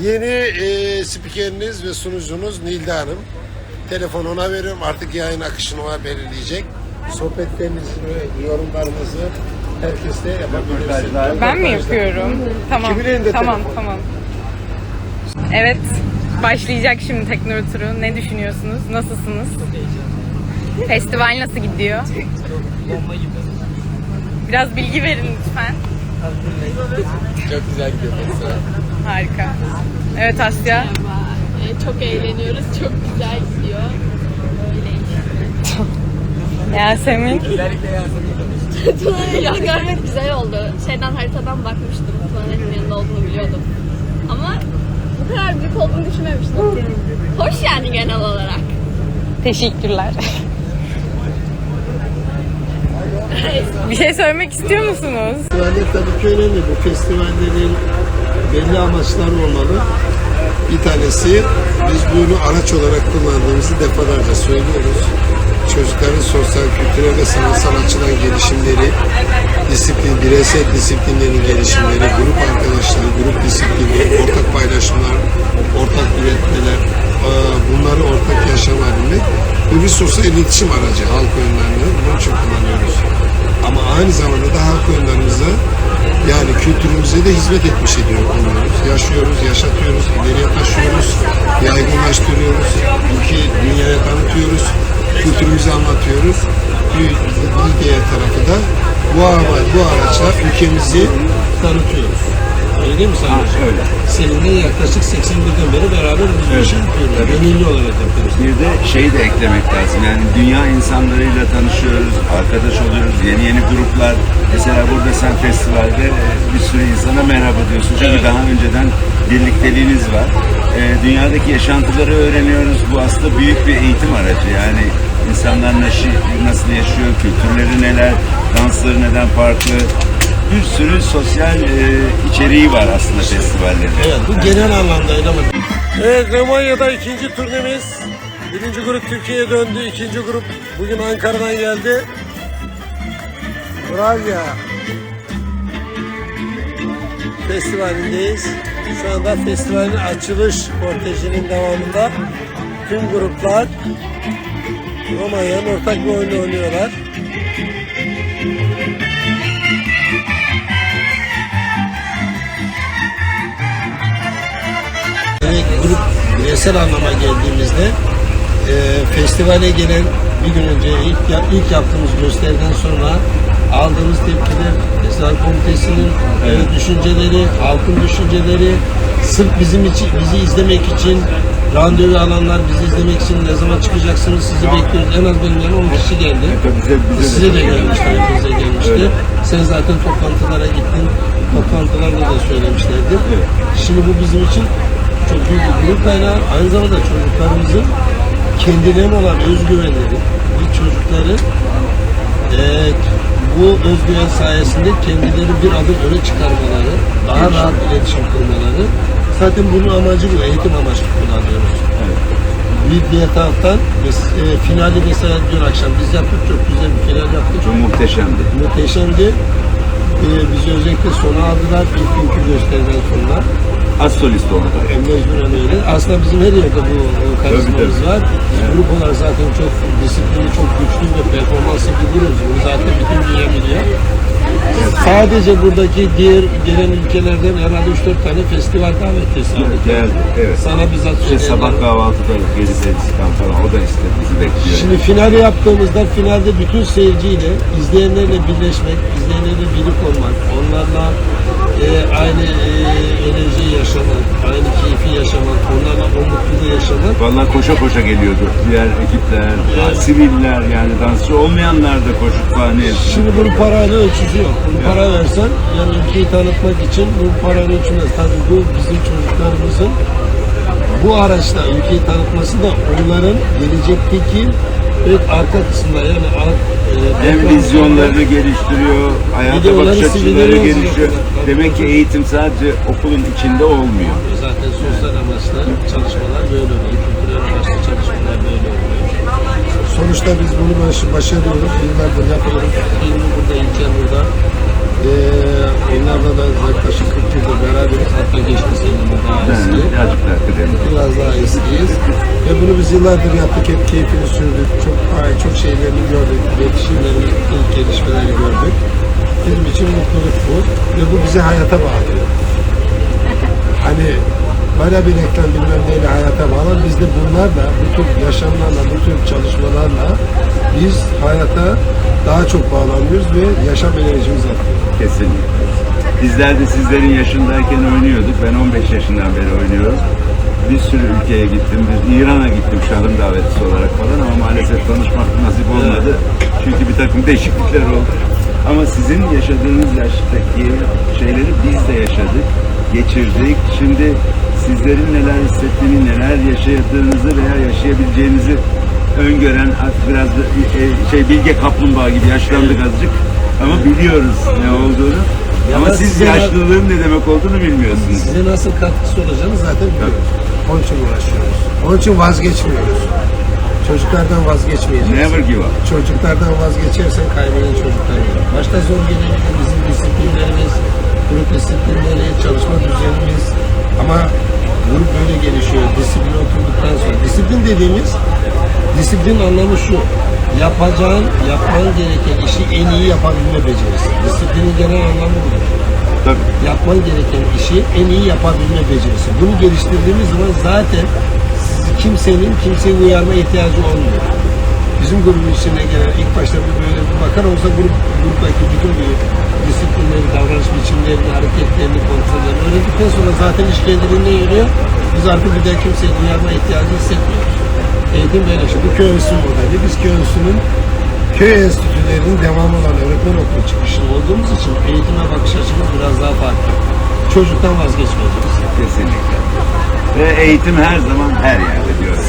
Yeni e, spikeriniz ve sunucunuz Nilda Hanım. Telefon ona veriyorum. Artık yayın akışını ona belirleyecek. Sohbetlerinizi, yorumlarınızı herkesle yapabilirsiniz. Ben mi yapıyorum? Tamam. Kimin elinde tamam, telefon? tamam. Evet, başlayacak şimdi teknori turu. Ne düşünüyorsunuz? Nasılsınız? Festival nasıl gidiyor? Biraz bilgi verin lütfen. Çok güzel gidiyor mesela. Harika. Evet Asya. Ee, Çok eğleniyoruz. Çok güzel gidiyor. Öyle işte. Yasemin. ya görmek güzel oldu. Şeyden haritadan bakmıştım. Planetin yanında olduğunu biliyordum. Ama bu kadar büyük olduğunu düşünmemiştim. Hoş yani genel olarak. Teşekkürler. Bir şey söylemek istiyor musunuz? Festivaller tabii ki önemli. Bu festivallerin belli amaçları olmalı. Bir tanesi biz bunu araç olarak kullandığımızı defalarca söylüyoruz. Çocukların sosyal, kültürel ve sanatsal açıdan gelişimleri, disiplin, bireysel disiplinlerin gelişimleri, grup arkadaşlığı, grup disiplini, ortak paylaşımlar, ortak üretmeler, bunları ortak yaşamabilmek bu bir sosyal iletişim aracı halk oyunlarını bunun için kullanıyoruz. Ama aynı zamanda da halk oyunlarımıza kültürümüze de hizmet etmiş ediyor oluyoruz. Yaşıyoruz, yaşatıyoruz, ileriye taşıyoruz, yaygınlaştırıyoruz, ülke dünyaya tanıtıyoruz, kültürümüzü anlatıyoruz. Bir, diğer tarafı da bu, bu araçla ülkemizi tanıtıyoruz. Öyle değil mi sen? öyle. Seninle yaklaşık 81'den beri beraber bu işi yapıyoruz. Gönüllü olarak yapıyoruz. Bir de şey de eklemek lazım. Yani dünya insanlarıyla tanışıyoruz, arkadaş oluyoruz, yeni yeni gruplar. Mesela burada sen festivalde e, bir sürü insana merhaba diyorsun. Çünkü daha önceden birlikteliğiniz var. E, dünyadaki yaşantıları öğreniyoruz. Bu aslında büyük bir eğitim aracı. Yani insanlar nasıl yaşıyor, kültürleri neler, dansları neden farklı. Bir sürü sosyal e, içeriği var aslında festivallerin. Evet bu genel anlamda öyle ama. Evet Romanya'da ikinci turnemiz. Birinci grup Türkiye'ye döndü. ikinci grup bugün Ankara'dan geldi. Bravya festivalindeyiz. Şu anda festivalin açılış kortejinin devamında tüm gruplar Romanya'nın ortak bir oyunu oynuyorlar. Evet, grup bireysel anlama geldiğimizde e, festivale gelen bir gün önce ilk, yap- ilk yaptığımız gösteriden sonra aldığımız tepkiler, festival komitesinin e, düşünceleri, halkın düşünceleri, sırf bizim için, bizi izlemek için randevu alanlar bizi izlemek için ne zaman çıkacaksınız sizi bekliyoruz. En az benim yani 10 kişi geldi. Bize, bize Size de gelmişti, hepinize gelmişti. Sen zaten toplantılara gittin, toplantılarda da söylemişlerdi. Şimdi bu bizim için bir gurur kaynağı. Aynı zamanda çocuklarımızın kendilerine olan özgüvenleri, bu çocukları eee, bu özgüven sayesinde kendileri bir adım öne çıkarmaları, daha rahat iletişim kurmaları. Zaten bunun amacı bu, eğitim amaçlı kullanıyoruz. Bir diğer taraftan mes- e, finali mesela dün akşam biz yaptık çok güzel bir final yaptık. Çok muhteşemdi. Muhteşemdi. Ee, bizi özellikle sona aldılar ilk günkü gösteriden sonra. Az solist oldu. E, Mecburen öyle. Aslında bizim her yerde bu karizmamız Tabii, tabii. var. Grup olarak zaten çok disiplini çok güçlü ve performanslı grubuz. Bunu zaten bütün dünya biliyor. Sadece buradaki diğer gelen ülkelerden herhalde 3-4 tane festival davetlisi aldık. Geldi. Evet. Sana bizzat İşte sabah var. kahvaltıda geri çıkan falan o da işte bizi bekliyor. Şimdi finali yaptığımızda finalde bütün seyirciyle, izleyenlerle birleşmek, izleyenlerle birlik olmak, onlarla e, aynı e, aynı keyfi yaşamak, onlarla o mutluluğu yaşamak. Vallahi koşa koşa geliyordu. Diğer ekipler, siviller yani dansçı olmayanlar da koşup sahne yapıyor. Şimdi bunun parayla ölçüsü yok. Bunu para versen, yani ülkeyi tanıtmak için bu parayla ölçülmez. Tabii bu bizim çocuklarımızın bu araçla ülkeyi tanıtması da onların gelecekteki evet, arka kısımda yani ar- e, Hem vizyonlarını geliştiriyor, hayata bakış açıları yazıyor. Demek ki eğitim sadece okulun içinde olmuyor. Zaten sosyal amaçlı çalışmalar böyle oluyor. Kültürel amaçlı çalışmalar böyle oluyor. Sonuçta biz bunu baş- başarıyoruz. Yıllardır yapıyoruz. Hilmi burada, İlker burada. Ee, onlarla da yaklaşık 40 yıldır beraberiz. Hatta geçti senin de daha eski. Biraz daha eskiyiz. Ve bunu biz yıllardır yaptık. Hep keyfini sürdük. Çok çok şeylerini gördük. Iletişimlerin ilk gelişmeleri gördük. Bizim için mutluluk bu. Ve bu bizi hayata bağlıyor. Hani bana bir reklam bilmem neyle hayata bağlan. Biz de bunlarla, bu tür yaşamlarla, bu tür çalışmalarla biz hayata daha çok bağlanıyoruz ve yaşam enerjimiz artıyor. Kesinlikle. Bizler de sizlerin yaşındayken oynuyorduk. Ben 15 yaşından beri oynuyorum. Bir sürü ülkeye gittim. Bir İran'a gittim şahım davetlisi olarak falan ama maalesef tanışmak nasip olmadı. Çünkü bir takım değişiklikler oldu. Ama sizin yaşadığınız yaştaki şeyleri biz de yaşadık, geçirdik. Şimdi sizlerin neler hissettiğini, neler yaşadığınızı veya yaşayabileceğinizi öngören biraz e, şey bilge kaplumbağa gibi yaşlandık azıcık. Ama biliyoruz ne olduğunu. Ya Ama siz yaşlılığın ne demek olduğunu bilmiyorsunuz. Size nasıl katkısı olacağını zaten biliyoruz. Onun için uğraşıyoruz. Onun için vazgeçmiyoruz. Çocuklardan vazgeçmeyeceğiz. Never give up. Çocuklardan vazgeçersen kaybeden çocuklar olur. Başta zor gelebilir bizim disiplinlerimiz, grup disiplinleri, çalışma düzenimiz. Ama grup böyle gelişiyor. Disiplin oturduktan sonra. Disiplin dediğimiz, disiplin anlamı şu. Yapacağın, yapman gereken işi en iyi yapabilme becerisi. Disiplinin genel anlamı budur Tabii. yapman gereken işi en iyi yapabilme becerisi. Bunu geliştirdiğimiz zaman zaten kimsenin kimseyi uyarma ihtiyacı olmuyor. Bizim grubun içine gelen ilk başta bir böyle bir bakan olsa grup, gruptaki bütün bir disiplinleri, davranış biçimlerini, hareketlerini, kontrollerini öğrendikten sonra zaten iş kendiliğinden yürüyor. Biz artık bir daha kimseyi uyarma ihtiyacı hissetmiyoruz. Eğitim böyle şey. Bu köy enstitü modeli. Biz köy enstitünün köy enstitülerinin devamı olan öğretmen okulu çıkışlı olduğumuz için eğitime bakış açımız biraz daha farklı. Çocuktan vazgeçmeyeceğiz. Kesinlikle. Ve eğitim her zaman her diyoruz.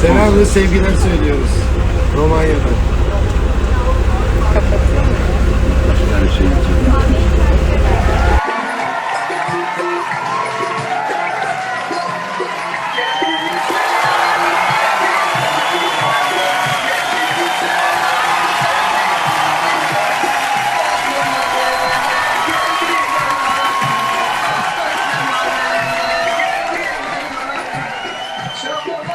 Selam sevgiler söylüyoruz. Romanya'dan. Her şey için. Oldu.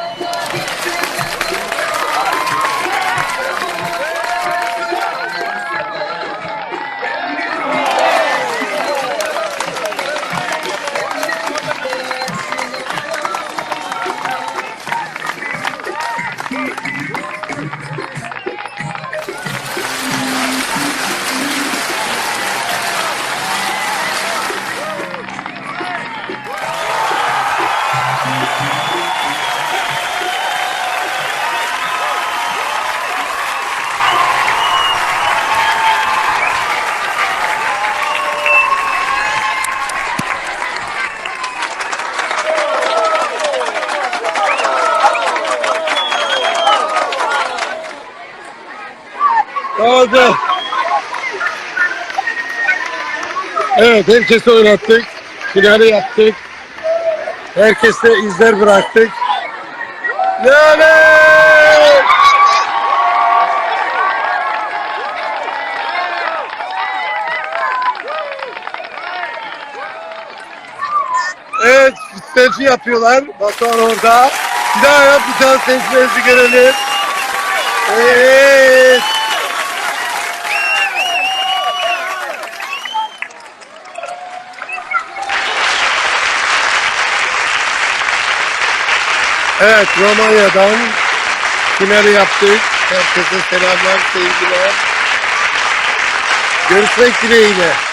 Evet, herkesi oynattık. Finali yaptık. Herkeste izler bıraktık. Yani! Evet, selfie yapıyorlar. Batuhan orada. Bir daha yap, bir tane selfie'lerinizi görelim. Evet. Evet Romanya'dan finali yaptık. Herkese selamlar, sevgiler. Görüşmek dileğiyle.